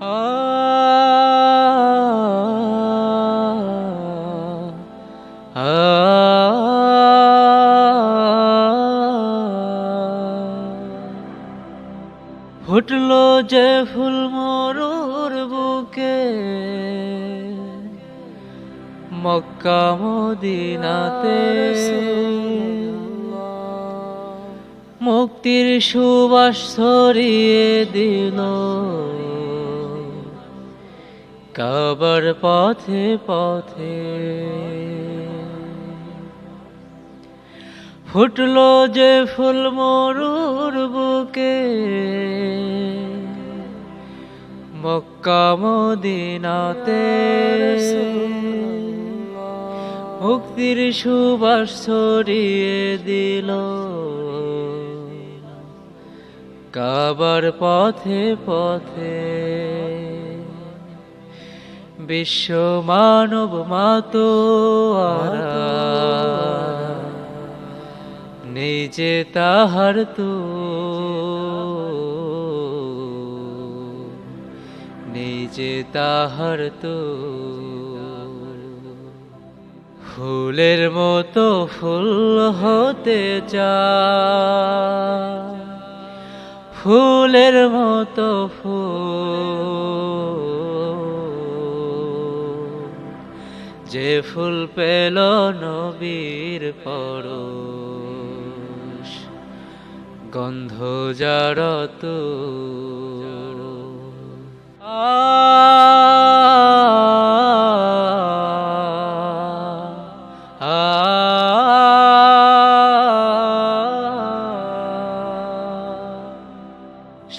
ফুটলো যে ফুল মরুর বুকে মক্কা মদিনাতে। মুক্তির সুবাস ছড়িয়ে দিল। কাবার পথে পথে। ফুটলো যে ফুল মরুর বুকে, মক্কা মদিনাতে। মুক্তির সুবাস ছড়িয়ে দিল। কাবার পথে পথে। বিশ্ব মানব মাতো নিজে তাহার তো। নিজে তাহার তো। ফুলের মতো ফুল হতে চা। ফুলের মতো ফুল যে ফুল পেল নবীর পরশ গন্ধ জারত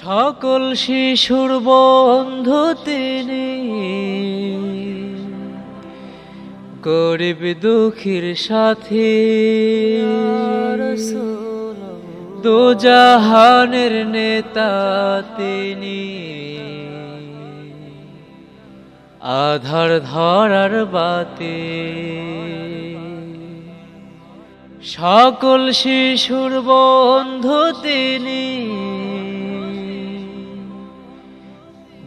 সকল শিশুর বন্ধু তিনি গরিব দুঃখীর সাথী। দুজাহানের নেতা তিনি। আধার ধরার বাতি। সকল শিশুর বন্ধু তিনি।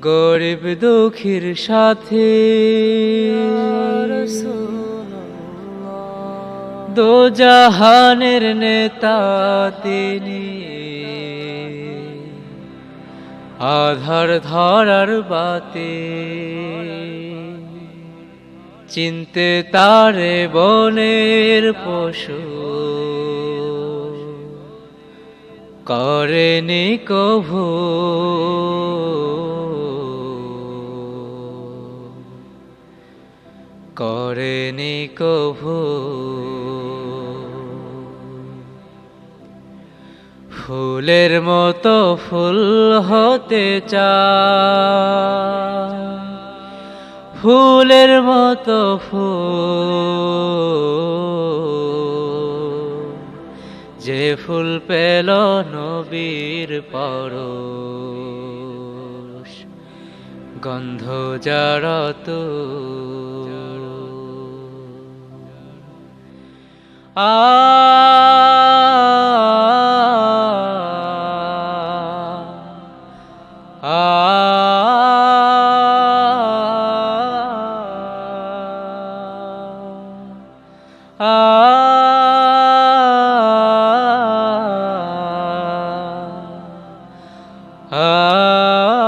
গরিব দুঃখীর সাথে। দোজাহানের নেতা তিনি। আধার ধরার বাতি। চিনতে তারে বনের পশু। করেনি কভু। করেনি কভু। ফুলের মতো ফুল হতে চা। ফুলের মতো ফুল। যে ফুল পেল নবীর পরশ, গন্ধ জারত। Ah. ah. ah. ah.